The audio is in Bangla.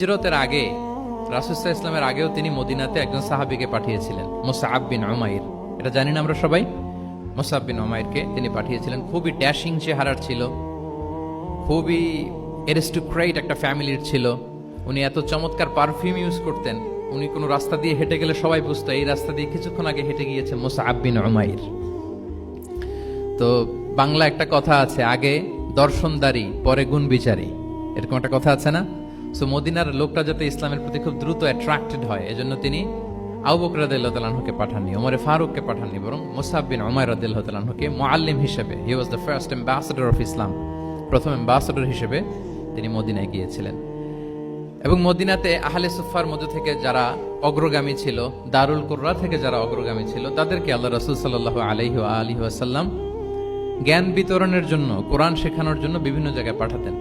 হিজরতের আগে রাসুসাহ ইসলামের আগেও তিনি মদিনাতে একজন সাহাবিকে পাঠিয়েছিলেন মোসাহাব বিন ওমাইর এটা জানি না আমরা সবাই? মোসাহাব বিন ওমাইরকে তিনি পাঠিয়েছিলেন। খুবই ড্যাশিং চেহারার ছিল। খুবই এরিস্টোক্রাইট একটা ফ্যামিলির ছিল। উনি এত চমৎকার পারফিউম ইউজ করতেন। উনি কোনো রাস্তা দিয়ে হেঁটে গেলে সবাই বুঝতো, এই রাস্তা দিয়ে কিছুক্ষণ আগে হেঁটে গিয়েছে মোসাহাব বিন ওমাইর তো বাংলা একটা কথা আছে, আগে দর্শনদারি, পরে গুণ বিচারী এরকম একটা কথা আছে না? সো মদিনার লোকটা যাতে ইসলামের প্রতি খুব দ্রুত অ্যাট্রাক্টেড হয়, এজন্য তিনি আবু বকর রাদিয়াল্লাহুকে পাঠাননি, ওমরে ফারুককে পাঠাননি, বরং মুসাব বিন ওমর রাদিয়াল্লাহুকে মুআল্লিম হিসেবে he was the first ambassador of Islam প্রথম অ্যাম্বাসেডর হিসেবে তিনি মদিনায় গিয়েছিলেন। এবং মদিনাতে আহলে সুফার মধ্যে থেকে যারা অগ্রগামী ছিল, দারুল কুর্রা থেকে যারা অগ্রগামী ছিল, তাদেরকে আল্লাহ রসুল সাল্লাহ আলহি আলহি আসাল্লাম জ্ঞান বিতরণের জন্য, কোরআন শেখানোর জন্য বিভিন্ন জায়গায় পাঠাতেন।